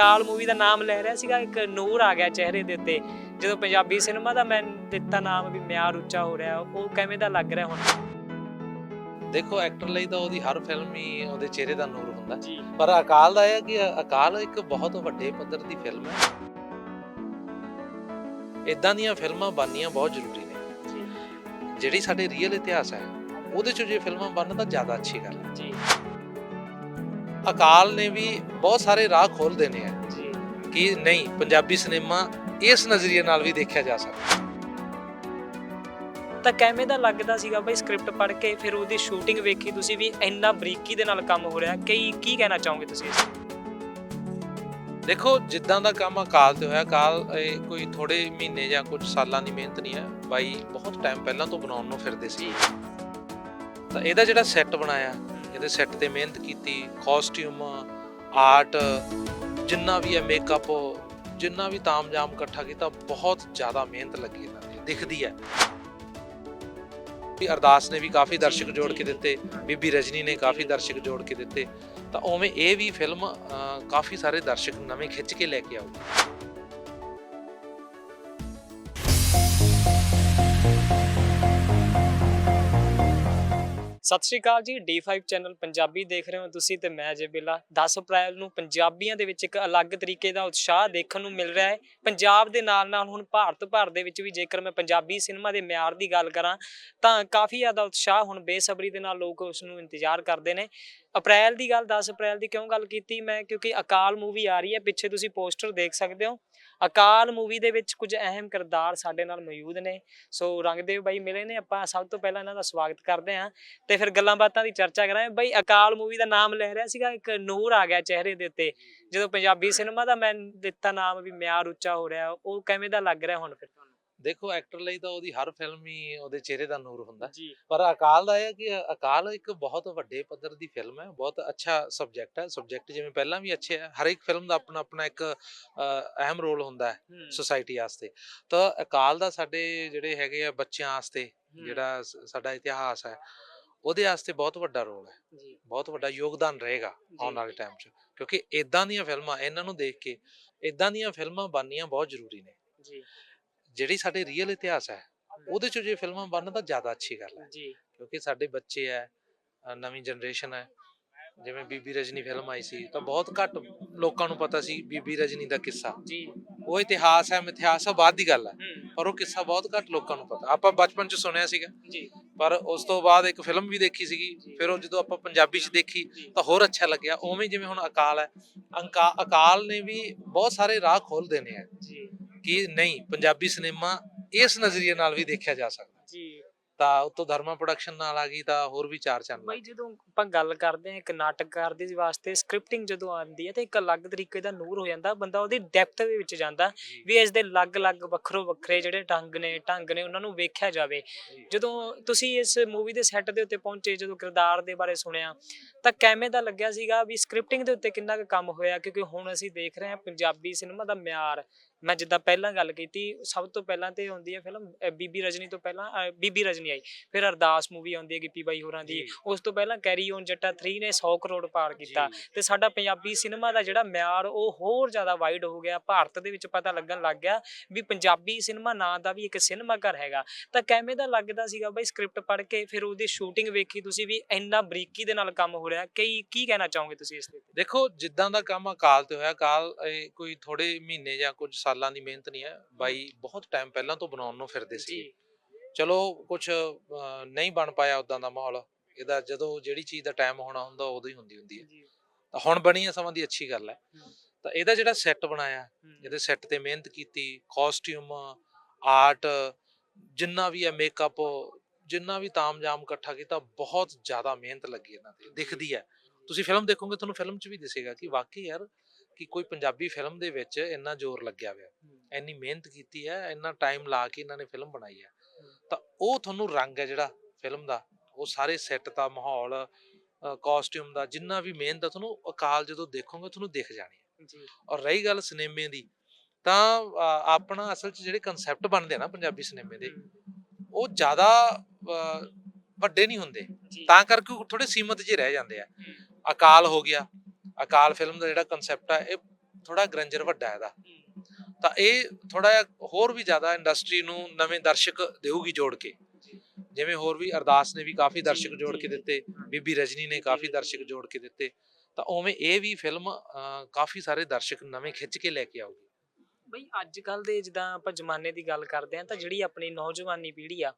ਅਕਾਲ movie ਦਾ ਨਾਮ ਲੈ ਰਿਹਾ ਸੀਗਾ ਇੱਕ ਨੂਰ ਆ ਗਿਆ ਚਿਹਰੇ ਦੇ ਉੱਤੇ। ਜਦੋਂ ਪੰਜਾਬੀ ਸਿਨੇਮਾ ਦਾ ਮੈਂ ਦਿੱਤਾ ਨਾਮ ਵੀ ਮਿਆਰ ਉੱਚਾ ਹੋ ਰਿਹਾ ਉਹ ਕਿਵੇਂ ਦਾ ਲੱਗ ਰਿਹਾ ਹੁਣ? ਦੇਖੋ ਐਕਟਰ ਲਈ ਤਾਂ ਉਹਦੀ ਹਰ ਫਿਲਮ ਹੀ ਉਹਦੇ ਚਿਹਰੇ ਦਾ ਨੂਰ ਹੁੰਦਾ। ਪਰ ਅਕਾਲ ਦਾ ਇਹ ਹੈ ਕਿ ਅਕਾਲ ਇੱਕ ਬਹੁਤ ਵੱਡੇ ਪੱਧਰ ਦੀ ਫਿਲਮ ਹੈ। ਇਦਾਂ ਦੀਆਂ ਫਿਲਮਾਂ ਬਣਨੀਆਂ ਬਹੁਤ ਜ਼ਰੂਰੀ ਨੇ। ਜਿਹੜੀ ਸਾਡੇ ਰੀਅਲ ਇਤਿਹਾਸ ਹੈ ਉਹਦੇ ਚੋਂ ਜੇ ਫਿਲਮਾਂ ਬਣਨ ਤਾਂ ਜ਼ਿਆਦਾ ਅੱਛੀ ਗੱਲ ਹੈ। ਜੀ। ਅਕਾਲ ਨੇ ਵੀ ਬਹੁਤ ਸਾਰੇ ਰਾਹ ਖੋਲ ਦੇਣੇ ਆ ਜੀ। ਕਿ ਨਹੀਂ ਪੰਜਾਬੀ ਸਿਨੇਮਾ ਇਸ ਨਜ਼ਰੀਏ ਨਾਲ ਵੀ ਦੇਖਿਆ ਜਾ ਸਕਦਾ। ਤਾਂ ਕਿਵੇਂ ਦਾ ਲੱਗਦਾ ਸੀਗਾ ਬਈ ਸਕ੍ਰਿਪਟ ਪੜ੍ਹ ਕੇ ਫਿਰ ਉਹਦੀ ਸ਼ੂਟਿੰਗ ਵੇਖੀ ਤੁਸੀਂ ਵੀ ਇੰਨਾ ਬਰੀਕੀ ਦੇ ਨਾਲ ਕੰਮ ਹੋ ਰਿਹਾ? ਕੀ ਕੀ ਕਹਿਣਾ ਚਾਹੋਗੇ ਤੁਸੀਂ ਇਸ ਦੇਖੋ ਜਿੱਦਾਂ ਦਾ ਕੰਮ ਅਕਾਲ ਤੇ ਹੋਇਆ ਅਕਾਲ ਇਹ ਕੋਈ ਥੋੜੇ ਮਹੀਨੇ ਜਾਂ ਕੁਝ ਸਾਲਾਂ ਦੀ ਮਿਹਨਤ ਨਹੀਂ ਹੈ। ਬਾਈ ਬਹੁਤ ਟਾਈਮ ਪਹਿਲਾਂ ਤੋਂ ਬਣਾਉਣ ਨੂੰ ਫਿਰਦੇ ਸੀ। ਤਾਂ ਇਹਦਾ ਜਿਹੜਾ ਸੈੱਟ ਬਣਾਇਆ ਇਹਦੇ ਸੈੱਟ ਤੇ ਮਿਹਨਤ ਕੀਤੀ ਕਾਸਟਿਊਮ ਆਰਟ ਜਿੰਨਾ ਵੀ ਹੈ ਮੇਕਅਪ ਜਿੰਨਾ ਵੀ ਤਾਮਜਾਮ ਇਕੱਠਾ ਕੀਤਾ ਬਹੁਤ ਜ਼ਿਆਦਾ ਮਿਹਨਤ ਲੱਗੀ ਇਹਨਾਂ ਦੀ ਦਿਖਦੀ ਹੈ। ਵੀ ਅਰਦਾਸ ਨੇ ਵੀ ਕਾਫੀ ਦਰਸ਼ਕ ਜੋੜ ਕੇ ਦਿੱਤੇ ਬੀਬੀ ਰਜਨੀ ਨੇ ਕਾਫੀ ਦਰਸ਼ਕ ਜੋੜ ਕੇ ਦਿੱਤੇ ਤਾਂ ਉਵੇਂ ਇਹ ਵੀ ਫਿਲਮ ਕਾਫੀ ਸਾਰੇ ਦਰਸ਼ਕ ਨਵੇਂ ਖਿੱਚ ਕੇ ਲੈ ਕੇ ਆਊਗੀ। ਸਤਿ ਸ਼੍ਰੀ ਅਕਾਲ ਜੀ D5 ਚੈਨਲ ਪੰਜਾਬੀ ਦੇਖ ਰਹੇ ਹੋ ਤੁਸੀਂ ਤੇ ਮੈਂ ਜੇ ਬਿੱਲਾ। 10 ਅਪ੍ਰੈਲ ਨੂੰ ਪੰਜਾਬੀਆਂ ਦੇ ਵਿੱਚ ਇੱਕ ਅਲੱਗ ਤਰੀਕੇ ਦਾ ਉਤਸ਼ਾਹ ਦੇਖਣ ਨੂੰ ਮਿਲ ਰਿਹਾ ਹੈ। ਪੰਜਾਬ ਦੇ ਨਾਲ ਨਾਲ ਹੁਣ ਭਾਰਤ ਭਰ ਦੇ ਵਿੱਚ ਵੀ ਜੇਕਰ ਮੈਂ ਪੰਜਾਬੀ ਸਿਨੇਮਾ ਦੇ ਮਿਆਰ ਦੀ ਗੱਲ ਕਰਾਂ, ਤਾਂ ਕਾਫੀ ਜ਼ਿਆਦਾ ਉਤਸ਼ਾਹ ਹੁਣ ਬੇਸਬਰੀ ਦੇ ਨਾਲ ਲੋਕ ਉਸ ਨੂੰ ਇੰਤਜ਼ਾਰ ਕਰਦੇ ਨੇ। ਅਪ੍ਰੈਲ ਦੀ ਗੱਲ 10 ਅਪ੍ਰੈਲ ਦੀ ਕਿਉਂ ਗੱਲ ਕੀਤੀ ਮੈਂ? ਕਿਉਂਕਿ ਅਕਾਲ ਮੂਵੀ ਆ ਰਹੀ ਹੈ, ਪਿੱਛੇ ਤੁਸੀਂ ਪੋਸਟਰ ਦੇਖ ਸਕਦੇ ਹੋ। ਅਕਾਲ ਮੂਵੀ ਦੇ ਵਿੱਚ ਕੁਝ ਅਹਿਮ ਕਿਰਦਾਰ ਸਾਡੇ ਨਾਲ ਮੌਜੂਦ ਨੇ। ਸੋ ਰੰਗਦੇਵ ਬਾਈ ਮਿਲੇ ਨੇ, ਆਪਾਂ ਸਭ ਤੋਂ ਪਹਿਲਾਂ ਇਹਨਾਂ ਦਾ ਸਵਾਗਤ ਕਰਦੇ ਹਾਂ। ਤੇ ਫਿਰ ਗੱਲਾਂ ਬਾਤਾਂ ਦੀ ਚਰਚਾ ਕਰਾਂਗੇ। ਬਈ, ਅਕਾਲ ਮੂਵੀ ਦਾ ਨਾਮ ਲੈ ਰਿਹਾ ਸੀਗਾ, ਇੱਕ ਨੂਰ ਆ ਗਿਆ ਚਿਹਰੇ ਦੇ ਉੱਤੇ। ਜਦੋਂ ਪੰਜਾਬੀ ਸਿਨੇਮਾ ਦਾ ਮੈਂ ਦਿੱਤਾ ਨਾਮ ਵੀ ਮਿਆਰ ਉੱਚਾ ਹੋ ਰਿਹਾ, ਉਹ ਕਿਵੇਂ ਦਾ ਲੱਗ ਰਿਹਾ ਹੁਣ ਫਿਰ? ਦੇਖੋ ਐਕਟਰ ਲਈ ਤਾਂ ਉਹਦੀ ਹਰ ਫਿਲਮ ਹੀ ਉਹਦੇ ਚਿਹਰੇ ਦਾ ਨੂਰ ਹੁੰਦਾ। ਜੀ। ਪਰ ਅਕਾਲ ਦਾ ਇਹ ਹੈ ਕਿ ਅਕਾਲ ਇੱਕ ਬਹੁਤ ਵੱਡੇ ਪੱਧਰ ਦੀ ਫਿਲਮ ਹੈ ਬਹੁਤ ਅੱਛਾ ਸਬਜੈਕਟ ਹੈ। ਸਬਜੈਕਟ ਜਿਵੇਂ ਪਹਿਲਾਂ ਵੀ ਅੱਛੇ ਹੈ ਹਰ ਇੱਕ ਫਿਲਮ ਦਾ ਆਪਣਾ ਆਪਣਾ ਇੱਕ ਅਹ, ਅਹਿਮ ਰੋਲ ਹੁੰਦਾ ਹੈ ਸੋਸਾਇਟੀ ਵਾਸਤੇ। ਤਾਂ ਅਕਾਲ ਦਾ ਸਾਡੇ ਜਿਹੜੇ ਹੈਗੇ ਆ ਬੱਚਿਆਂ ਵਾਸਤੇ ਜਿਹੜਾ ਸਾਡਾ ਇਤਿਹਾਸ ਹੈ ਉਹਦੇ ਵਾਸਤੇ ਬਹੁਤ ਵੱਡਾ ਰੋਲ ਹੈ। ਜੀ। ਬਹੁਤ ਵੱਡਾ ਯੋਗਦਾਨ ਰਹੇਗਾ ਆਉਣ। ਵਾਲੇ ਟਾਈਮ 'ਚ ਕਿਉਂਕਿ ਇਦਾਂ ਦੀਆਂ ਫਿਲਮਾਂ ਇਹਨਾਂ ਨੂੰ ਦੇਖ ਕੇ ਇਦਾਂ ਦੀਆਂ ਫਿਲਮਾਂ ਬਣਨੀਆਂ ਬਹੁਤ ਜ਼ਰੂਰੀ ਨੇ। ਜੀ। ਜਿਹੜੀ ਸਾਡੇ ਰੀਅਲ ਇਤਿਹਾਸ ਹੈ ਉਹਦੇ 'ਚ ਜੇ ਫਿਲਮਾਂ ਬਣਨ ਤਾਂ ਜ਼ਿਆਦਾ ਅੱਛੀ ਗੱਲ ਹੈ। ਜੀ। ਕਿਉਂਕਿ ਸਾਡੇ ਬੱਚੇ ਹੈ ਨਵੀਂ ਜਨਰੇਸ਼ਨ ਹੈ ਜਿਵੇਂ ਬੀਬੀ ਰਜਨੀ ਫਿਲਮ ਆਈ ਸੀ ਤਾਂ ਬਹੁਤ ਘੱਟ ਲੋਕਾਂ ਨੂੰ ਪਤਾ ਸੀ ਬੀਬੀ ਰਜਨੀ ਦਾ ਕਿੱਸਾ। ਜੀ। ਉਹ ਇਤਿਹਾਸ ਹੈ ਮਿਥਿਹਾਸ ਹੈ ਬਾਅਦ ਦੀ ਗੱਲ ਹੂੰ। ਪਰ ਉਹ ਕਿੱਸਾ ਬਹੁਤ ਘੱਟ ਲੋਕਾਂ ਨੂੰ ਪਤਾ। ਆਪਾਂ ਬਚਪਨ 'ਚ ਸੁਣਿਆ ਸੀਗਾ। ਜੀ। ਪਰ ਉਸ ਤੋਂ ਬਾਅਦ ਇੱਕ ਫਿਲਮ ਵੀ ਦੇਖੀ ਸੀਗੀ। ਫਿਰ ਉਹ ਜਦੋਂ ਆਪਾਂ ਪੰਜਾਬੀ 'ਚ ਦੇਖੀ। ਤਾਂ ਹੋਰ ਅੱਛਾ ਲੱਗਿਆ। ਉਵੇਂ ਜਿਵੇਂ ਹੁਣ ਅਕਾਲ ਹੈ। ਅੰਕਾ ਅਕਾਲ ਨੇ ਵੀ ਬਹੁਤ ਸਾਰੇ ਰਾਹ ਖੋਲ ਦੇਣੇ ਆ। ਜੀ। ਕਿ ਨਹੀਂ ਪੰਜਾਬੀ ਸਿਨੇਮਾ ਇਸ ਨਜ਼ਰੀਏ ਨਾਲ ਵੀ ਦੇਖਿਆ ਜਾ ਸਕਦਾ। ਜੀ। ਤਾਂ ਉਤੋਂ ਧਰਮਾ ਪ੍ਰੋਡਕਸ਼ਨ ਨਾਲ ਆ ਗਈ ਤਾਂ ਹੋਰ ਵੀ ਚਾਰ ਚੰਨ ਬਈ ਜਦੋਂ ਆਪਾਂ ਗੱਲ ਕਰਦੇ ਹਾਂ ਇੱਕ ਨਾਟਕਕਾਰ ਦੇ ਵਾਸਤੇ ਸਕ੍ਰਿਪਟਿੰਗ ਜਦੋਂ ਆਉਂਦੀ ਹੈ ਤੇ ਇੱਕ ਅਲੱਗ ਤਰੀਕੇ ਦਾ ਨੂਰ ਹੋ ਜਾਂਦਾ ਬੰਦਾ ਉਹਦੀ ਡੈਪਥ ਦੇ ਵਿੱਚ ਜਾਂਦਾ। ਵੀ ਇਸ ਦੇ ਅਲੱਗ-ਅਲੱਗ ਵੱਖਰੋ ਵੱਖਰੇ ਜਿਹੜੇ ਢੰਗ ਨੇ ਢੰਗ ਨੇ ਉਹਨਾਂ ਨੂੰ ਵੇਖਿਆ ਜਾਵੇ। ਜਦੋਂ ਤੁਸੀਂ ਇਸ ਮੂਵੀ ਦੇ ਸੈੱਟ ਦੇ ਉੱਤੇ ਪਹੁੰਚੇ ਜਦੋਂ ਕਿਰਦਾਰ ਦੇ ਬਾਰੇ ਸੁਣਿਆ ਤਾਂ ਕਿਵੇਂ ਦਾ ਲੱਗਿਆ ਸੀਗਾ ਵੀ ਸਕ੍ਰਿਪਟਿੰਗ ਦੇ ਉੱਤੇ ਕਿੰਨਾ ਕੁ ਕੰਮ ਹੋਇਆ? ਕਿਉਂਕਿ ਹੁਣ ਅਸੀਂ ਦੇਖ ਰਹੇ ਹਾਂ ਪੰਜਾਬੀ ਸਿਨੇਮਾ ਦਾ ਮਿਆਰ ਮੈਂ ਜਿੱਦਾਂ ਪਹਿਲਾਂ ਗੱਲ ਕੀਤੀ ਸਭ ਤੋਂ ਪਹਿਲਾਂ ਤੇ ਹੁੰਦੀ ਹੈ ਫਿਲਮ ਬੀਬੀ ਰਜਨੀ ਤੋਂ ਪਹਿਲਾਂ ਬੀਬੀ ਰਜਨੀ ਆਈ ਫਿਰ ਅਰਦਾਸ ਮੂਵੀ ਆਉਂਦੀ ਹੈ ਗਿੱਪੀ ਬਾਈ ਹੋਰਾਂ ਦੀ। ਉਸ ਤੋਂ ਪਹਿਲਾਂ ਕੈਰੀ ਔਨ ਜੱਟਾ 3 ਨੇ 100 ਕਰੋੜ ਪਾਰ ਕੀਤਾ। ਤੇ ਸਾਡਾ ਪੰਜਾਬੀ ਸਿਨੇਮਾ ਦਾ ਜਿਹੜਾ ਮਿਆਰ ਉਹ ਹੋਰ ਜ਼ਿਆਦਾ ਵਾਈਡ ਹੋ ਗਿਆ ਭਾਰਤ ਦੇ ਵਿੱਚ ਪਤਾ ਲੱਗਣ ਲੱਗ ਗਿਆ ਵੀ ਪੰਜਾਬੀ ਸਿਨੇਮਾ ਨਾਂ ਦਾ ਵੀ ਇੱਕ ਸਿਨੇਮਾ ਘਰ ਹੈਗਾ ਤਾਂ ਕਿਵੇਂ ਦਾ ਲੱਗਦਾ ਸੀਗਾ ਬਈ ਸਕ੍ਰਿਪਟ ਪੜ੍ਹ ਕੇ ਫਿਰ ਉਹਦੀ ਸ਼ੂਟਿੰਗ ਵੇਖੀ ਤੁਸੀਂ ਵੀ ਇੰਨਾ ਬਰੀਕੀ ਦੇ ਨਾਲ ਕੰਮ ਹੋ ਰਿਹਾ ਕੀ ਕੀ ਕਹਿਣਾ ਚਾਹੋਗੇ ਤੁਸੀਂ ਇਸ ਦੇ ਉੱਤੇ ਦੇਖੋ ਜਿੱਦਾਂ ਦਾ ਕੰਮ ਅਕਾਲ ਤੇ ਹੋਇਆ ਅਕਾਲ ਕੋਈ ਥੋੜੇ ਮਹੀਨੇ ਜਾਂ ਕੁਝ ਸਾਲਾਂ ਦੀ ਮਿਹਨਤ ਨਹੀਂ ਹੈ। ਬਾਈ ਬਹੁਤ ਟਾਈਮ ਪਹਿਲਾਂ ਤੋਂ ਬਣਾਉਣ ਨੂੰ ਫਿਰਦੇ ਸੀ। ਚਲੋ ਕੁਝ ਨਹੀਂ ਬਣ ਪਾਇਆ ਉਦਾਂ ਦਾ ਮਾਹੌਲ। ਇਹਦਾ ਜਦੋਂ ਜਿਹੜੀ ਚੀਜ਼ ਦਾ ਟਾਈਮ ਹੋਣਾ ਹੁੰਦਾ ਉਦੋਂ ਹੀ ਹੁੰਦੀ ਹੁੰਦੀ ਹੈ। ਤਾਂ ਹੁਣ ਬਣੀ ਹੈ ਸਮਾਂ ਦੀ ਅੱਛੀ ਗੱਲ ਹੈ। ਤਾਂ ਇਹਦਾ ਜਿਹੜਾ ਸੈੱਟ ਬਣਾਇਆ ਇਹਦੇ ਸੈੱਟ ਤੇ ਮਿਹਨਤ ਕੀਤੀ ਕਾਸਟਿਊਮ ਆਰਟ ਜਿੰਨਾ ਵੀ ਹੈ ਮੇਕਅਪ ਜਿੰਨਾ ਵੀ ਤਾਮਜਾਮ ਇਕੱਠਾ ਕੀਤਾ ਬਹੁਤ ਜ਼ਿਆਦਾ ਮਿਹਨਤ ਲੱਗੀ ਇਹਨਾਂ ਤੇ। ਦਿਖਦੀ ਹੈ। ਤੁਸੀਂ ਫਿਲਮ ਦੇਖੋਗੇ ਤੁਹਾਨੂੰ ਫਿਲਮ 'ਚ ਵੀ ਦਿਸੇਗਾ ਕਿ ਵਾਕਈ ਯਾਰ ਕਿ ਕੋਈ ਪੰਜਾਬੀ ਫਿਲਮ ਦੇ ਵਿੱਚ ਇੰਨਾ ਜ਼ੋਰ ਲੱਗਿਆ ਹੋਇਆ। ਇੰਨੀ ਮਿਹਨਤ ਕੀਤੀ ਹੈ ਇੰਨਾ ਟਾਈਮ ਲਾ ਕੇ ਇਹਨਾਂ ਨੇ ਫਿਲਮ ਬਣਾਈ ਹੈ। ਤਾਂ ਉਹ ਤੁਹਾਨੂੰ ਰੰਗ ਹੈ ਜਿਹੜਾ ਫਿਲਮ ਦਾ ਉਹ ਸਾਰੇ ਸੈੱਟ ਦਾ ਮਾਹੌਲ ਕਾਸਟਿਊਮ ਦਾ ਜਿੰਨਾ ਵੀ ਮਿਹਨਤ ਹੈ ਤੁਹਾਨੂੰ ਅਕਾਲ ਜਦੋਂ ਦੇਖੋਗੇ ਤੁਹਾਨੂੰ ਦਿਖ ਜਾਣੀ ਹੈ। ਜੀ। ਔਰ ਰਹੀ ਗੱਲ ਸਿਨੇਮੇ ਦੀ ਤਾਂ ਆਪਣਾ ਅਸਲ 'ਚ ਜਿਹੜੇ ਕਨਸੈਪਟ ਬਣਦੇ ਆ ਨਾ ਪੰਜਾਬੀ ਸਿਨੇਮੇ ਦੇ ਉਹ ਜ਼ਿਆਦਾ ਵੱਡੇ ਨਹੀਂ ਹੁੰਦੇ। ਤਾਂ ਕਰਕੇ ਥੋੜੇ ਸੀਮਤ ਜਿਹੇ ਰਹਿ ਜਾਂਦੇ ਆ। ਅਕਾਲ ਹੋ ਗਿਆ ਅਕਾਲ ਫਿਲਮ ਦਾ ਜਿਹੜਾ ਕਨਸੈਪਟ ਆ ਇਹ ਥੋੜਾ ਗਰੰਜਰ ਵੱਡਾ ਹੈ ਇਹਦਾ। ਤਾਂ ਇਹ ਥੋੜਾ ਜਿਹਾ ਹੋਰ ਵੀ ਜ਼ਿਆਦਾ ਇੰਡਸਟਰੀ ਨੂੰ ਨਵੇਂ ਦਰਸ਼ਕ ਦੇਊਗੀ ਜੋੜ ਕੇ। ਜਿਵੇਂ ਹੋਰ ਵੀ ਅਰਦਾਸ ਨੇ ਵੀ ਕਾਫੀ ਦਰਸ਼ਕ ਜੋੜ ਕੇ ਦਿੱਤੇ ਬੀਬੀ ਰਜਨੀ ਨੇ ਕਾਫੀ ਦਰਸ਼ਕ ਜੋੜ ਕੇ ਦਿੱਤੇ। ਤਾਂ ਉਵੇਂ ਇਹ ਵੀ ਫਿਲਮ ਕਾਫੀ ਸਾਰੇ ਦਰਸ਼ਕ ਨਵੇਂ ਖਿੱਚ ਕੇ ਲੈ ਕੇ ਆਊਗੀ। ਬਈ ਅੱਜ ਕੱਲ ਦੇ ਜਿੱਦਾਂ ਆਪਾਂ ਜ਼ਮਾਨੇ ਦੀ ਗੱਲ ਕਰਦੇ ਆ ਤਾਂ ਜਿਹੜੀ ਆਪਣੀ ਨੌਜਵਾਨੀ ਪੀੜ੍ਹੀ ਆ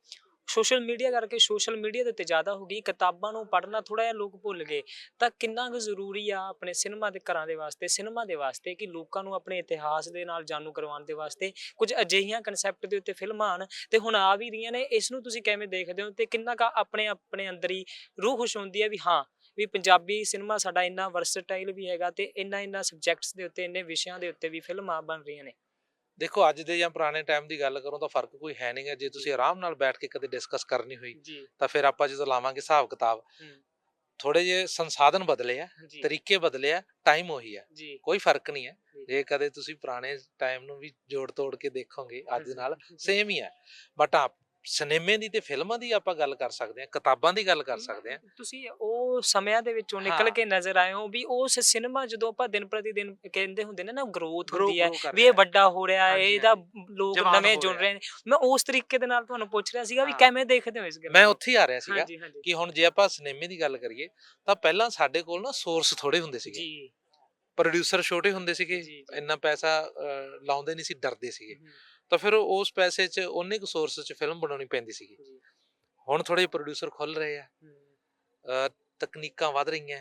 ਸੋਸ਼ਲ ਮੀਡੀਆ ਕਰਕੇ ਸੋਸ਼ਲ ਮੀਡੀਆ ਦੇ ਉੱਤੇ ਜ਼ਿਆਦਾ ਹੋ ਗਈ, ਕਿਤਾਬਾਂ ਨੂੰ ਪੜ੍ਹਨਾ ਥੋੜਾ ਜਿਹਾ ਲੋਕ ਭੁੱਲ ਗਏ। ਤਾਂ ਕਿੰਨਾ ਕੁ ਜ਼ਰੂਰੀ ਆ ਆਪਣੇ ਸਿਨੇਮਾ ਦੇ ਘਰਾਂ ਦੇ ਵਾਸਤੇ, ਸਿਨੇਮਾ ਦੇ ਵਾਸਤੇ ਕਿ ਲੋਕਾਂ ਨੂੰ ਆਪਣੇ ਇਤਿਹਾਸ ਦੇ ਨਾਲ ਜਾਣੂ ਕਰਵਾਉਣ ਦੇ ਵਾਸਤੇ ਕੁਝ ਅਜਿਹੀਆਂ ਕਨਸੈਪਟ ਦੇ ਉੱਤੇ ਫਿਲਮਾਂ ਆਣ ਤੇ ਹੁਣ ਆ ਵੀ ਰਹੀਆਂ ਨੇ, ਇਸ ਨੂੰ ਤੁਸੀਂ ਕਿਵੇਂ ਦੇਖਦੇ ਹੋ ਤੇ ਕਿੰਨਾ ਕੁ ਆਪਣੇ ਆਪਣੇ ਅੰਦਰ ਹੀ ਰੂਹ ਖੁਸ਼ ਹੁੰਦੀ ਹੈ ਵੀ ਹਾਂ, ਵੀ ਪੰਜਾਬੀ ਸਿਨੇਮਾ ਸਾਡਾ ਇੰਨਾ ਵਰਸਟਾਈਲ ਵੀ ਹੈਗਾ ਤੇ ਇੰਨਾ ਇੰਨਾ ਸਬਜੈਕਟਸ ਦੇ ਉੱਤੇ, ਇੰਨੇ ਵਿਸ਼ਿਆਂ ਦੇ ਉੱਤੇ ਵੀ ਫਿਲਮਾਂ ਬਣ ਰਹੀਆਂ ਨੇ। ਦੇਖੋ ਅੱਜ ਦੇ ਜਾਂ ਪੁਰਾਣੇ ਟਾਈਮ ਦੀ ਗੱਲ ਕਰੋ ਤਾਂ ਫ਼ਰਕ ਕੋਈ ਹੈ ਨਹੀਂਗਾ ਜੇ ਤੁਸੀਂ ਆਰਾਮ ਨਾਲ ਬੈਠ ਕੇ ਕਦੇ ਡਿਸਕਸ ਕਰਨੀ ਹੋਈ ਜੀ। ਤਾਂ ਫਿਰ ਆਪਾਂ ਜਦੋਂ ਲਾਵਾਂਗੇ ਹਿਸਾਬ ਕਿਤਾਬ ਥੋੜੇ ਜਿਹੇ ਸੰਸਾਧਨ ਬਦਲੇ ਆ ਜੀ। ਤਰੀਕੇ ਬਦਲੇ ਆ ਟਾਈਮ ਉਹੀ ਆ। ਜੀ। ਕੋਈ ਫ਼ਰਕ ਨਹੀਂ ਹੈ ਜੀ। ਜੇ ਕਦੇ ਤੁਸੀਂ ਪੁਰਾਣੇ ਟਾਈਮ ਨੂੰ ਵੀ ਜੋੜ ਤੋੜ ਕੇ ਦੇਖੋਗੇ ਅੱਜ ਨਾਲ ਸੇਮ ਹੀ ਹੈ ਬਟ ਆ ਸਿਨੇਮੇ ਦੀ ਤੇ ਫਿਲਮਾਂ ਦੀ ਆਪਾਂ ਗੱਲ ਕਰ ਸਕਦੇ ਹਾਂ ਕਿਤਾਬਾਂ ਦੀ ਗੱਲ ਕਰ ਸਕਦੇ ਹਾਂ ਤੁਸੀਂ ਉਹ ਸਮਿਆਂ ਦੇ ਵਿੱਚੋਂ ਨਿਕਲ। ਕੇ ਨਜ਼ਰ ਆਏ ਹੋ ਵੀ ਉਸ ਸਿਨੇਮਾ ਜਦੋਂ ਆਪਾਂ ਦਿਨ ਪ੍ਰਤੀ ਦਿਨ ਕਹਿੰਦੇ ਹੁੰਦੇ ਨੇ ਨਾ ਗਰੋਥ ਹੁੰਦੀ ਹੈ ਵੀ ਇਹ। ਵੱਡਾ ਹੋ ਰਿਹਾ ਹੈ ਇਹਦਾ ਲੋਕ ਨਵੇਂ ਜੁੜ ਰਿਹਾ। ਨੇ ਮੈਂ ਉਸ ਤਰੀਕੇ ਦੇ ਨਾਲ ਤੁਹਾਨੂੰ ਪੁੱਛ ਰਿਹਾ ਸੀਗਾ ਵੀ। ਕਿਵੇਂ ਦੇਖਦੇ ਹੋ ਇਸ ਗੱਲ ਮੈਂ? ਉੱਥੇ ਆ ਰਿਹਾ ਸੀਗਾ ਕਿ ਹੁਣ ਜੇ ਆਪਾਂ ਸਿਨੇਮੇ ਦੀ ਗੱਲ ਕਰੀਏ ਤਾਂ ਪਹਿਲਾਂ ਸਾਡੇ ਕੋਲ ਨਾ ਸੋਰਸ ਥੋੜੇ ਹੁੰਦੇ ਸੀਗੇ ਜੀ ਪ੍ਰੋਡਿਊਸਰ ਛੋਟੇ ਹੁੰਦੇ ਸੀਗੇ। ਇੰਨਾ ਪੈਸਾ ਲਾਉਂਦੇ ਨਹੀਂ ਸੀ ਡਰਦੇ ਸੀਗੇ ਤਾਂ ਫਿਰ ਉਸ ਪੈਸੇ 'ਚ ਉਹਨੇ ਕੁ ਸੋਰਸ 'ਚ ਫਿਲਮ ਬਣਾਉਣੀ ਪੈਂਦੀ ਸੀਗੀ। ਹੁਣ ਥੋੜੇ ਪ੍ਰੋਡਿਊਸਰ ਖੁੱਲ ਰਹੇ ਆ। ਤਕਨੀਕਾਂ ਵੱਧ ਰਹੀਆਂ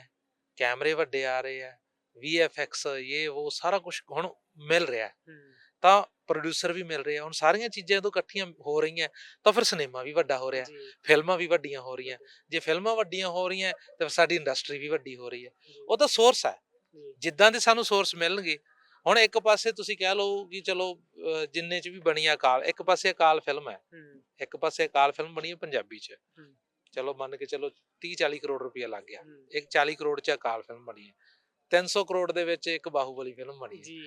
ਕੈਮਰੇ ਵੱਡੇ ਆ ਰਹੇ ਆ VFX ਇਹ ਉਹ ਸਾਰਾ ਕੁਝ ਹੁਣ ਮਿਲ ਰਿਹਾ। ਤਾਂ ਪ੍ਰੋਡਿਊਸਰ ਵੀ ਮਿਲ ਰਹੇ ਆ। ਹੁਣ ਸਾਰੀਆਂ ਚੀਜ਼ਾਂ ਜਦੋਂ ਇਕੱਠੀਆਂ ਹੋ ਰਹੀਆਂ ਤਾਂ ਫਿਰ ਸਿਨੇਮਾ ਵੀ ਵੱਡਾ ਹੋ ਰਿਹਾ ਫਿਲਮਾਂ ਵੀ ਵੱਡੀਆਂ ਹੋ ਰਹੀਆਂ। ਜੇ ਫਿਲਮਾਂ ਵੱਡੀਆਂ ਹੋ ਰਹੀਆਂ ਤਾਂ ਸਾਡੀ ਇੰਡਸਟਰੀ ਵੀ ਵੱਡੀ ਹੋ ਰਹੀ ਹੈ। ਉਹ ਤਾਂ ਸੋਰਸ ਹੈ। ਜਿੱਦਾਂ ਦੇ ਸਾਨੂੰ ਸੋਰਸ ਮਿਲਣਗੇ ਹੁਣ ਇੱਕ ਪਾਸੇ ਤੁਸੀਂ ਕਹਿ ਲਓ ਕਿ ਚਲੋ ਜਿੰਨੇ ਚ ਵੀ ਬਣੀ ਅਕਾਲ ਇੱਕ ਪਾਸੇ ਅਕਾਲ ਫਿਲਮ ਹੈ। ਇੱਕ ਪਾਸੇ ਅਕਾਲ ਫਿਲਮ ਬਣੀ ਹੈ ਪੰਜਾਬੀ ਚ। ਚਲੋ ਮੰਨ ਕੇ ਚਲੋ 30 40 ਕਰੋੜ ਰੁਪਇਆ ਲੱਗ ਗਿਆ। ਇੱਕ 40 ਕਰੋੜ ਚ ਅਕਾਲ ਫਿਲਮ ਬਣੀ ਹੈ 300 ਕਰੋੜ ਦੇ ਵਿੱਚ ਇੱਕ ਬਾਹੂਬਲੀ ਫਿਲਮ ਬਣੀ ਹੈ ਜੀ।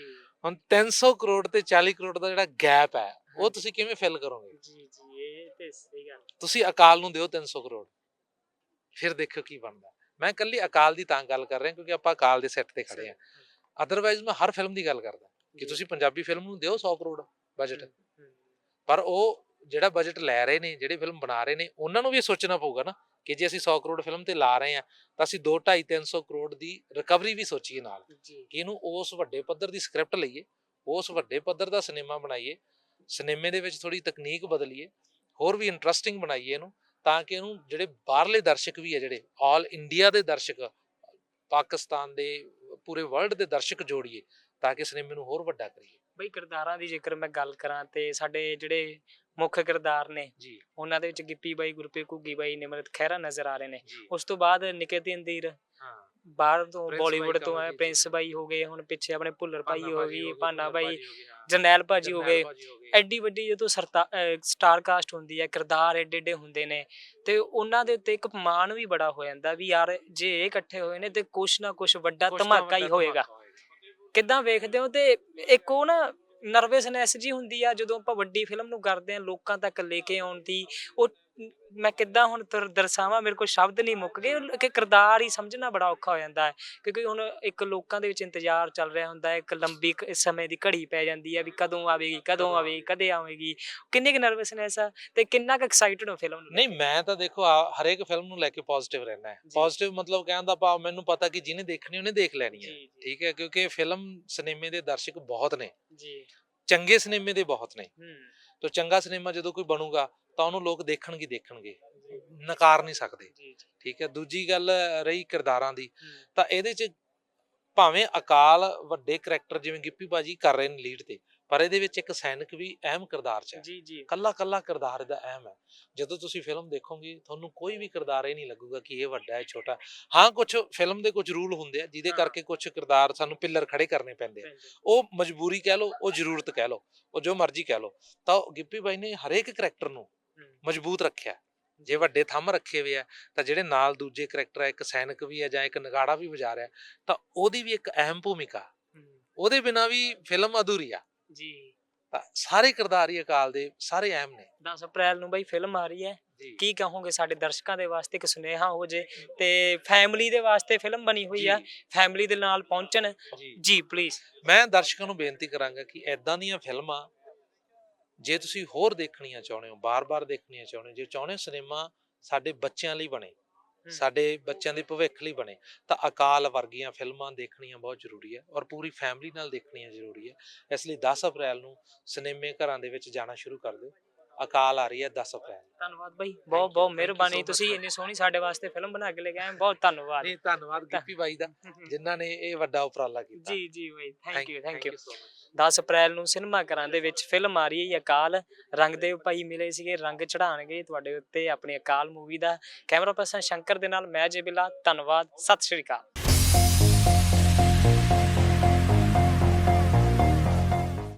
ਹੁਣ 300 ਕਰੋੜ ਤੇ 40 ਕਰੋੜ ਦਾ ਜਿਹੜਾ ਗੈਪ ਹੈ ਉਹ। ਤੁਸੀਂ ਕਿਵੇਂ ਫਿਲ ਕਰੋਗੇ? ਜੀ ਜੀ ਇਹ ਤੇ ਸਹੀ ਗੱਲ ਤੁਸੀਂ ਅਕਾਲ ਨੂੰ ਦਿਓ 300 ਕਰੋੜ। ਫਿਰ ਦੇਖੋ ਕੀ ਬਣਦਾ। ਮੈਂ ਕੱਲੀ ਅਕਾਲ ਦੀ ਤਾਂ ਗੱਲ ਕਰ ਰਿਹਾ ਕਿਉਂਕਿ ਆਪਾਂ ਅਕਾਲ ਦੇ ਸੈੱਟ ਤੇ ਖੜੇ ਆ ਅਦਰਵਾਈਜ਼ ਮੈਂ ਹਰ ਫਿਲਮ ਦੀ ਗੱਲ ਕਰਦਾ ਕਿ ਤੁਸੀਂ ਪੰਜਾਬੀ ਫਿਲਮ ਨੂੰ ਦਿਓ 100 ਕਰੋੜ ਬਜਟ ਪਰ ਉਹ ਜਿਹੜਾ ਬਜਟ ਲੈ ਰਹੇ ਨੇ ਜਿਹੜੇ ਫਿਲਮ ਬਣਾ ਰਹੇ ਨੇ ਉਹਨਾਂ ਨੂੰ ਵੀ ਸੋਚਣਾ ਪਊਗਾ ਨਾ ਕਿ ਜੇ ਅਸੀਂ 100 ਕਰੋੜ ਫਿਲਮ ਤੇ ਲਾ ਰਹੇ ਆ ਤਾਂ ਅਸੀਂ 2 2.5 300 ਕਰੋੜ ਦੀ ਰਿਕਵਰੀ ਵੀ ਸੋਚੀਏ ਨਾਲ। ਕਿ ਇਹਨੂੰ ਉਸ ਵੱਡੇ ਪੱਧਰ ਦੀ ਸਕ੍ਰਿਪਟ ਲਈਏ ਉਸ ਵੱਡੇ ਪੱਧਰ ਦਾ ਸਿਨੇਮਾ ਬਣਾਈਏ ਸਿਨੇਮੇ ਦੇ ਵਿੱਚ ਥੋੜੀ ਤਕਨੀਕ ਬਦਲੀਏ ਹੋਰ ਵੀ ਇੰਟਰਸਟਿੰਗ ਬਣਾਈਏ ਇਹਨੂੰ ਤਾਂ ਕਿ ਇਹਨੂੰ ਜਿਹੜੇ ਬਾਹਰਲੇ ਦਰਸ਼ਕ ਵੀ ਆ ਜਿਹੜੇ ਆਲ ਇੰਡੀਆ ਦੇ ਦਰਸ਼ਕ ਪਾਕਿਸਤਾਨ ਦੇ ਪੂਰੇ ਵਰਲਡ ਦੇ ਦਰਸ਼ਕ ਜੋੜੀਏ ਤਾਂ ਕਿ ਸਿਨੇਮੇ ਨੂੰ ਹੋਰ ਵੱਡਾ ਕਰੀਏ। ਬਈ ਕਿਰਦਾਰਾਂ ਦੀ ਜੇਕਰ ਮੈਂ ਗੱਲ ਕਰਾਂ ਤੇ ਸਾਡੇ ਜਿਹੜੇ ਮੁੱਖ ਕਿਰਦਾਰ ਨੇ ਜੀ। ਉਹਨਾਂ ਦੇ ਵਿੱਚ ਗਿੱਪੀ ਬਾਈ ਗੁਰਪ੍ਰੀਤ ਘੁੱਗੀ ਬਾਈ ਨਿਮਰਤ ਖਹਿਰਾ ਨਜ਼ਰ ਆ ਰਹੇ ਨੇ। ਉਸ ਤੋਂ ਬਾਅਦ ਨਿਕੇਤਨ ਦੀਰ ਬਾਹਰ ਤੋਂ ਪ੍ਰਿੰਸ ਬਾਲੀਵੁੱਡ ਤੋਂ ਹੋ ਪ੍ਰਿੰਸ। ਬਾਈ ਹੋ ਗਏ ਹੁਣ ਪਿੱਛੇ ਆਪਣੇ ਭੁੱਲਰ ਭਾਈ ਹੋ ਗਈ ਗਏ, ਭਾਨਾ ਬਾਈ। ਜਰਨੈਲ ਭਾਜੀ ਹੋ ਗਏ। ਐਡੀ ਵੱਡੀ ਜਦੋਂ ਸਰਤਾ ਸਟਾਰ ਕਾਸਟ ਹੁੰਦੀ ਹੈ ਕਿਰਦਾਰ ਐਡੇ ਐਡੇ ਹੁੰਦੇ ਨੇ ਤੇ ਉਹਨਾਂ ਦੇ ਉੱਤੇ ਇੱਕ ਮਾਣ ਵੀ ਬੜਾ ਹੋ ਜਾਂਦਾ ਵੀ ਯਾਰ ਜੇ ਇਹ ਇਕੱਠੇ ਹੋਏ ਨੇ ਤੇ ਕੁਛ ਨਾ ਕੁਛ ਵੱਡਾ ਧਮਾਕਾ ਹੀ ਹੋਏਗਾ। ਕਿੱਦਾਂ ਵੇਖਦੇ ਹੋ ਤੇ ਇੱਕ ਉਹ ਨਾ ਨਰਵਸਨੈਸ ਜੀ ਹੁੰਦੀ ਆ ਜਦੋਂ ਆਪਾਂ ਵੱਡੀ ਫਿਲਮ ਨੂੰ ਕਰਦੇ ਆ ਲੋਕਾਂ ਤੱਕ ਲੈ ਕੇ ਆਉਣ ਦੀ ਉਹ ਮੈਂ ਕਿੱਦਾਂ ਹੁਣ ਦਰ- ਦਰਸਾਵਾਂ ਮੇਰੇ ਕੋਲ ਸ਼ਬਦ ਨਹੀਂ ਮੁੱਕ ਗਏ। ਕਿ ਕਿਰਦਾਰ ਹੀ ਸਮਝਣਾ ਬੜਾ ਔਖਾ ਹੋ ਜਾਂਦਾ ਹੈ ਕਿਉਂਕਿ ਹੁਣ ਇੱਕ ਲੋਕਾਂ ਦੇ ਵਿੱਚ ਇੰਤਜ਼ਾਰ ਚੱਲ ਰਿਹਾ ਹੁੰਦਾ ਹੈ ਇੱਕ ਲੰਬੀ ਸਮੇਂ ਦੀ ਘੜੀ ਪੈ ਜਾਂਦੀ ਹੈ ਵੀ ਕਦੋਂ ਆਵੇਗੀ ਕਦੋਂ ਆਵੇਗੀ ਕਦੇ ਆਵੇਗੀ। ਕਿੰਨੀ ਕੁ ਨਰਵਸਨੈਸ ਆ ਤੇ ਕਿੰਨਾ ਕੁ ਐਕਸਾਈਟਡ ਹੋ ਫਿਲਮ ਨੂੰ ਨਹੀਂ ਮੈਂ ਤਾਂ ਦੇਖੋ ਹਰੇਕ ਫਿਲਮ ਨੂੰ ਲੈ ਕੇ ਪੋਜ਼ਿਟਿਵ ਰਹਿਣਾ ਹੈ। ਪੋਜ਼ਿਟਿਵ ਮਤਲਬ ਕਹਿਣ ਦਾ ਭਾਵ ਮੈਨੂੰ ਪਤਾ ਕਿ ਜਿਹਨੇ ਦੇਖਣੀ ਉਹਨੇ ਦੇਖ ਲੈਣੀ ਹੈ। ਠੀਕ ਹੈ ਕਿਉਂਕਿ ਫਿਲਮ ਸਿਨੇਮੇ ਦੇ ਦਰਸ਼ਕ ਬਹੁਤ ਨੇ। ਜੀ। ਚੰਗੇ ਸਿਨੇਮੇ ਦੇ ਬਹੁਤ ਨੇ। ਹੂੰ। ਤਾਂ ਚੰਗਾ ਸਿਨੇਮਾ ਜਦੋਂ ਕੋਈ ਬਣੂਗਾ ਤਾਂ ਉਹਨੂੰ ਲੋਕ ਦੇਖਣਗੇ ਦੇਖਣਗੇ। ਨਕਾਰ ਨਹੀਂ ਸਕਦੇ। ਠੀਕ ਹੈ ਦੂਜੀ ਗੱਲ ਰਹੀ ਕਿਰਦਾਰਾਂ ਦੀ। ਤਾਂ ਇਹਦੇ 'ਚ ਭਾਵੇਂ ਅਕਾਲ ਵੱਡੇ ਕਰੈਕਟਰ ਜਿਵੇਂ ਗਿੱਪੀ ਬਾਜੀ ਕਰ ਰਹੇ ਨੇ ਲੀਡ ਤੇ ਪਰ ਇਹਦੇ ਵਿੱਚ ਇੱਕ ਸੈਨਿਕ ਵੀ ਅਹਿਮ ਕਿਰਦਾਰ 'ਚ ਹੈ। ਜੀ ਜੀ। ਕੱਲਾ ਕੱਲਾ ਕਿਰਦਾਰ ਇਹਦਾ ਅਹਿਮ ਹੈ। ਜਦੋਂ ਤੁਸੀਂ ਫਿਲਮ ਦੇਖੋਗੇ ਤੁਹਾਨੂੰ ਕੋਈ ਵੀ ਕਿਰਦਾਰ ਇਹ ਨਹੀਂ ਲੱਗੂਗਾ ਕਿ ਇਹ ਵੱਡਾ ਹੈ ਛੋਟਾ। ਹਾਂ ਕੁਝ ਫਿਲਮ ਦੇ ਕੁਝ ਰੂਲ ਹੁੰਦੇ ਆ ਜਿਹਦੇ। ਕਰਕੇ ਕੁਝ ਕਿਰਦਾਰ ਸਾਨੂੰ ਪਿੱਲਰ ਖੜੇ ਕਰਨੇ ਪੈਂਦੇ ਆ। ਉਹ ਮਜਬੂਰੀ ਕਹਿ ਲਓ ਉਹ ਜ਼ਰੂਰਤ ਕਹਿ ਲਓ ਉਹ ਜੋ ਮਰਜ਼ੀ ਕਹਿ ਲਓ। ਤਾਂ ਗਿੱਪੀ ਬਾਈ ਨੇ ਹਰੇਕ ਕਰੈਕਟਰ ਨੂੰ ਮਜ਼ਬੂਤ ਰੱਖਿਆ। ਜੇ ਵੱਡੇ ਥੰਮ ਰੱਖੇ ਹੋਏ ਆ ਤਾਂ ਜਿਹੜੇ ਨਾਲ ਦੂਜੇ ਕਰੈਕਟਰ ਆ ਇੱਕ ਸੈਨਿਕ ਵੀ ਆ ਜਾਂ ਇੱਕ ਨਗਾੜਾ ਵੀ ਵਜਾ ਰਿਹਾ ਤਾਂ ਉਹਦੀ ਵੀ ਇੱਕ ਅਹਿਮ ਭੂਮਿਕਾ। ਉਹਦੇ ਬਿਨਾ ਵੀ ਫਿਲਮ ਅਧੂਰੀ ਆ। ਜੀ। ਤਾਂ ਸਾਰੇ ਕਿਰਦਾਰ ਹੀ ਅਕਾਲ ਦੇ ਸਾਰੇ ਅਹਿਮ ਨੇ। 10 ਅਪ੍ਰੈਲ ਨੂੰ ਬਈ ਫਿਲਮ ਆ ਰਹੀ ਹੈ। ਕੀ ਕਹੋਗੇ ਸਾਡੇ ਦਰਸ਼ਕਾਂ ਦੇ ਵਾਸਤੇ ਇੱਕ ਸੁਨੇਹਾ ਹੋ ਜੇ ਤੇ ਫੈਮਿਲੀ ਦੇ ਵਾਸਤੇ ਫਿਲਮ ਬਣੀ ਹੋਈ ਆ ਫੈਮਿਲੀ ਦੇ ਨਾਲ ਪਹੁੰਚਣ। ਜੀ। ਪਲੀਜ਼ ਮੈਂ ਦਰਸ਼ਕਾਂ ਨੂੰ ਬੇਨਤੀ ਕਰਾਂਗਾ ਕਿ ਐਦਾਂ ਦੀਆਂ ਫਿਲਮਾਂ ਜੇ ਤੁਸੀਂ ਹੋਰ ਦੇਖਣੀਆਂ ਚਾਹੁੰਦੇ ਹੋ ਬਾਰ-ਬਾਰ ਦੇਖਣੀਆਂ ਚਾਹੁੰਦੇ ਹੋ ਜੇ ਚਾਹੁੰਦੇ ਹੋ ਸਿਨੇਮਾ ਸਾਡੇ ਬੱਚਿਆਂ ਲਈ ਬਣੇ ਸਾਡੇ ਬੱਚਿਆਂ ਦੇ ਭਵਿੱਖ ਲਈ ਬਣੇ ਤਾਂ ਅਕਾਲ ਵਰਗੀਆਂ ਫਿਲਮਾਂ ਦੇਖਣੀਆਂ ਬਹੁਤ ਜ਼ਰੂਰੀ ਹੈ ਔਰ ਪੂਰੀ ਫੈਮਿਲੀ ਨਾਲ ਦੇਖਣੀਆਂ ਜ਼ਰੂਰੀ ਹੈ। ਇਸ ਲਈ 10 ਅਪ੍ਰੈਲ ਨੂੰ ਸਿਨੇਮੇ ਘਰਾਂ ਦੇ ਵਿੱਚ ਜਾਣਾ ਸ਼ੁਰੂ ਕਰ ਦਿਓ। ਅਕਾਲ ਆ ਰਹੀ ਹੈ 10 ਅਪ੍ਰੈਲ ਧੰਨਵਾਦ ਬਾਈ ਬਹੁਤ ਬਹੁਤ ਮਿਹਰਬਾਨੀ ਤੁਸੀਂ. ਇੰਨੀ ਸੋਹਣੀ ਸਾਡੇ ਵਾਸਤੇ ਫਿਲਮ ਬਣਾ ਕੇ ਲੈ ਕੇ ਆਏ ਬਹੁਤ ਧੰਨਵਾਦ। ਨਹੀਂ ਧੰਨਵਾਦ ਗਿੱਪੀ ਬਾਈ ਦਾ ਜਿਨ੍ਹਾਂ ਨੇ ਇਹ ਵੱਡਾ ਉਪਰਾਲਾ ਕੀਤਾ। ਜੀ ਜੀ ਬਾਈ thank you thank you so much. 10 April ਨੂੰ ਸਿਨੇਮਾ ਘਰਾਂ ਦੇ ਵਿੱਚ ਫਿਲਮ ਆ ਰਹੀ ਹੈ ਅਕਾਲ। ਰੰਗਦੇਵ ਭਾਈ ਮਿਲੇ ਸੀਗੇ ਰੰਗ ਚੜਾਣਗੇ ਤੁਹਾਡੇ ਉੱਤੇ ਆਪਣੀ ਅਕਾਲ ਮੂਵੀ ਦਾ। ਕੈਮਰਾ ਪਰਸਨ ਸ਼ੰਕਰ ਦੇ ਨਾਲ ਮੈਂ ਜੇਬਿਲਾ ਧੰਨਵਾਦ ਸਤਿ ਸ਼੍ਰੀ ਅਕਾਲ।